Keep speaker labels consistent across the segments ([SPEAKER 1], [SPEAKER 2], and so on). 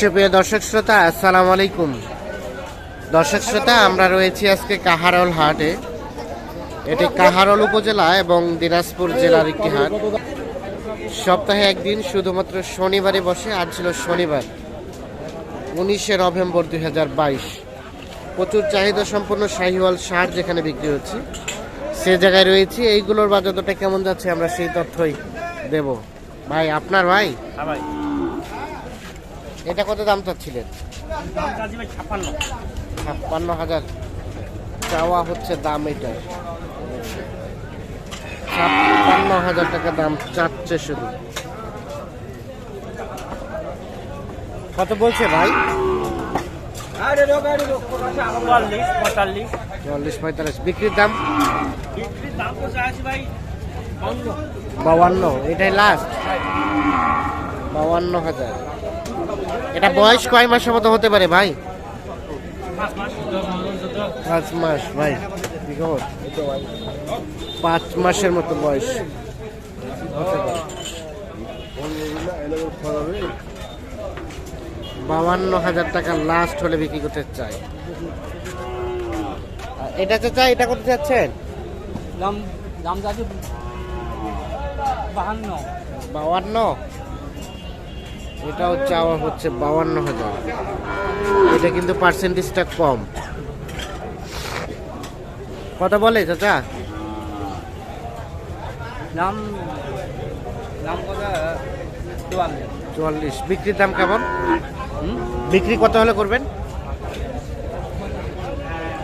[SPEAKER 1] সুপ্রিয় দর্শক শ্রোতা, আসসালামু আলাইকুম। দর্শক শ্রোতা, আমরা রয়েছি আজকে কাহারল হাটে। এটি কাহারল উপজেলা এবং দিনাজপুর জেলার একটি হাট। সপ্তাহে একদিন শুধুমাত্র শনিবারে বসে আজ ছিল শনিবার, উনিশে নভেম্বর দুই হাজার বাইশ। প্রচুর চাহিদা সম্পন্ন শাহিওয়াল সার যেখানে বিক্রি হচ্ছে, সে জায়গায় রয়েছি। এইগুলোর বাজারটা কেমন যাচ্ছে, আমরা সেই তথ্যই দেব। ভাই, আপনার ভাই?
[SPEAKER 2] হ্যাঁ ভাই।
[SPEAKER 1] এটা কত দাম চাচ্ছিলেন?
[SPEAKER 2] ছাপ্পান্ন
[SPEAKER 1] হাজার। চাওয়া হচ্ছে দাম এটার ছাপ্পান্ন হাজার টাকা দাম চাচ্ছে শুধু। কত বলছে ভাই? চল্লিশ পঁয়তাল্লিশ। বিক্রির দাম?
[SPEAKER 2] বাউান্ন।
[SPEAKER 1] এটাই লাস্ট বাউান্ন হাজার। এটা বয়স কয় মাসের মতো হতে পারে ভাই?
[SPEAKER 2] পাঁচ মাস
[SPEAKER 1] ভাই। কি খবর? পাঁচ মাসের মতো বয়স। বাউান্ন হাজার টাকা লাস্ট হলে বিক্রি করতে চাই এটা চাচা এটা করতে চাচ্ছেন?
[SPEAKER 2] দাম দাম চাচ্ছি বাহান্ন।
[SPEAKER 1] বাউান্ন? এটাও চাওয়া হচ্ছে বাউান্ন হাজার এটা কিন্তু পার্সেন্টেজটা কম। কত বলে চাচা?
[SPEAKER 2] দাম দাম কত চুয়াল্লিশ।
[SPEAKER 1] চুয়াল্লিশ। বিক্রির দাম কেমন? বিক্রি কত হলে করবেন?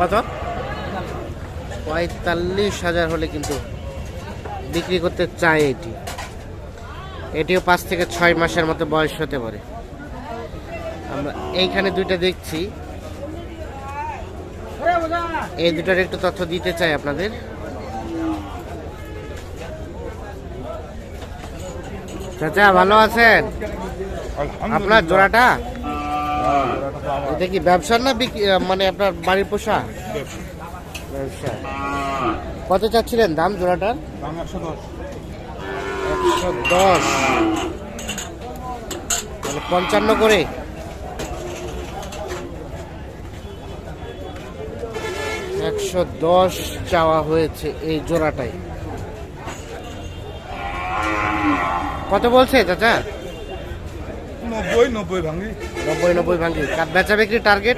[SPEAKER 1] কত? পঁয়তাল্লিশ হাজার হলে কিন্তু বিক্রি করতে চায় এটি। এটিও পাঁচ থেকে ছয় মাসের মতো বয়স হতে পারে। আমরা এইখানে দুইটা দেখছি। এই দুটার একটু তথ্য দিতে চাই আপনাদের। চাচা ভালো আছেন? আপনার জোড়াটা? এটা কি ব্যবসার না মানে আপনার বাড়ির পোষা? ব্যবসা। কত চাচ্ছিলেন দাম জোড়াটার? একশো দশ। মানে পঞ্চান্ন করে। একশো দশ চাওয়া হয়েছে এই জোড়াটাই। কত বলছে চাচা?
[SPEAKER 3] নব্বই নব্বই ভাঙি।
[SPEAKER 1] নব্বই নব্বই ভাঙ্গি কার বেচা বিক্রি টার্গেট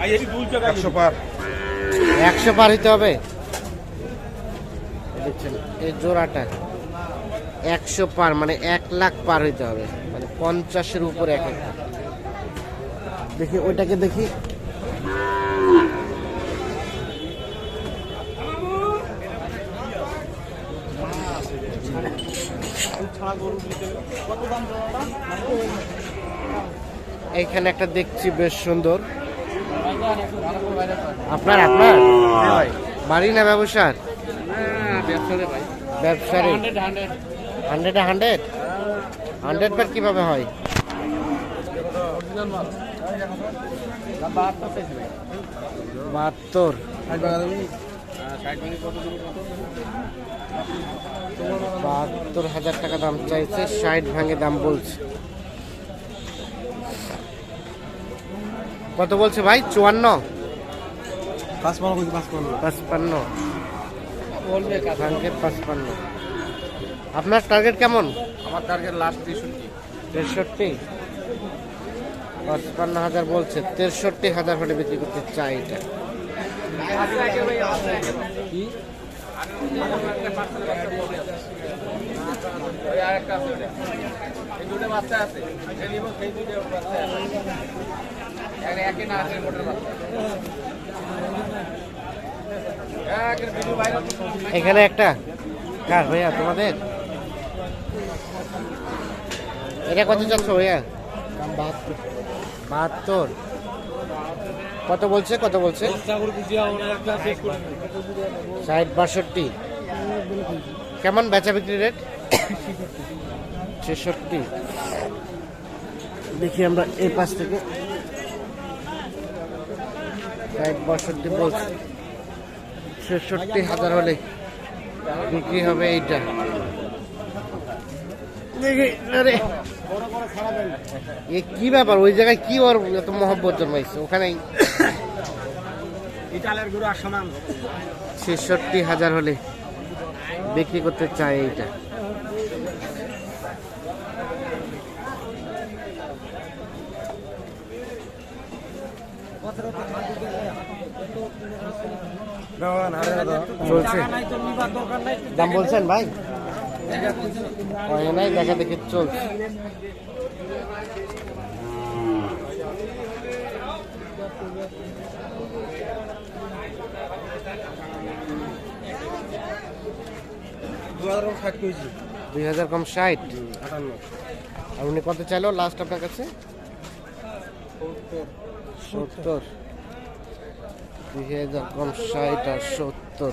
[SPEAKER 3] একশো পার।
[SPEAKER 1] একশো পার হইতে হবে। দেখছেন এই জোড়াটা। একশো পার মানে এক লাখ পার হইতে হবে। মানে পঞ্চাশের উপরে এক একটা। দেখি ওইটাকে দেখি। এইখানে একটা দেখছি বেশ সুন্দর। আপনার আপনার? বাড়ি না ব্যবসার? ব্যবসার হান্ড্রেডে হান্ড্রেড? হান্ড্রেড প্যাট কীভাবে হয়? বাহাত্তর। বাহাত্তর হাজার টাকা দাম চাইছে ষাট ভাঙে দাম বলছে। কত বলছে ভাই? চুয়ান্ন? পাঁচপান্ন ভাঙ্গের পাঁচপান্ন। আপনার টার্গেট কেমন?
[SPEAKER 3] আমার টার্গেট লাস্ট তেষট্টি।
[SPEAKER 1] তেষট্টি? পাঁচপান্ন হাজার বলছে তেষট্টি হাজার হলে বিক্রি করতে চাই এটা। এখানে একটা? কার ভাইয়া তোমাদের? এটা কত চাচ্ছ ভাইয়া? বাহাত্তর। কত বলছে কত বলছে? ষাট বাষট্টি। কেমন বেচা বিক্রি রেট? ছেষট্টি। দেখি আমরা এই পাশ থেকে। ষাট বাষট্টি বলছে। ছেষট্টি হাজার হলে বিক্রি হবে এইটা। এ কি ব্যাপার? ওই জায়গায় কি ওর এত মহব্বত জন্মাইছে? ওখানেই।
[SPEAKER 2] সমান।
[SPEAKER 1] ছেষট্টি হাজার হলে বিক্রি করতে চায় এইটা। চলছে। দাম বলছেন ভাই? হয় নাই, দেখা দেখে চলছে। দুই হাজার কম ষাট। আর উনি লাস্ট আপনার কাছে? সত্তর। দুই হাজার কম ষাট আর সত্তর।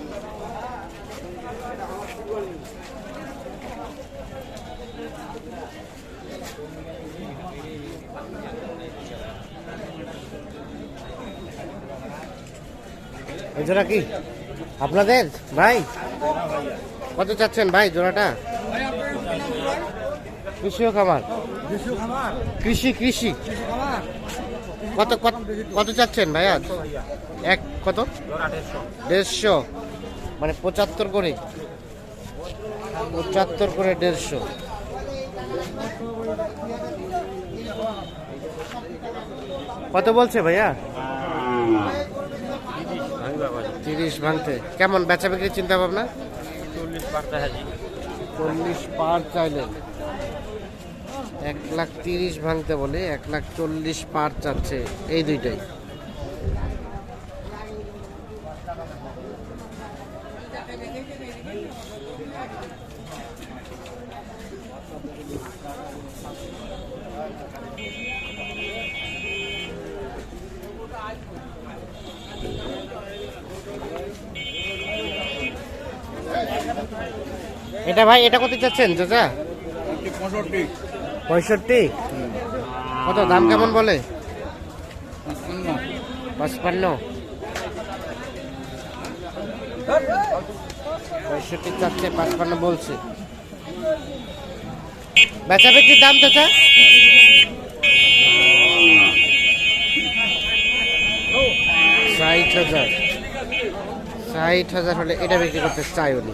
[SPEAKER 1] এই জোড়া কি? আপনাদের? ভাই? কত চাচ্ছেন ভাই জোড়াটা? কৃষি খামার কৃষি কৃষি। কত কত চাচ্ছেন ভাই আজ? এক, কত? দেড়শো। মানে পঁচাত্তর করে। পঁচাত্তর করে দেড়শো। কত বলছে ভাইয়া? তিরিশ ভাঙতে। কেমন বেচা বিক্রির চিন্তা ভাবনা চল্লিশ পার চাইলেন এক লাখ তিরিশ ভাঙতে বলে এক লাখ চল্লিশ পার চাচ্ছে এই দুইটাই। এটা ভাই, এটা কত চাচ্ছেন, চাচা? পঁয়ষট্টি। কত, দাম কেমন বলে? পঁচপান্ন। পঁয়ষট্টি চাচ্ছে, পাঁচপান্ন বলছে। বেচা বিক্রির দাম, চাচা? ষাট হাজার। ষাট হাজার হলে এটা বিক্রি করতে চাই উনি।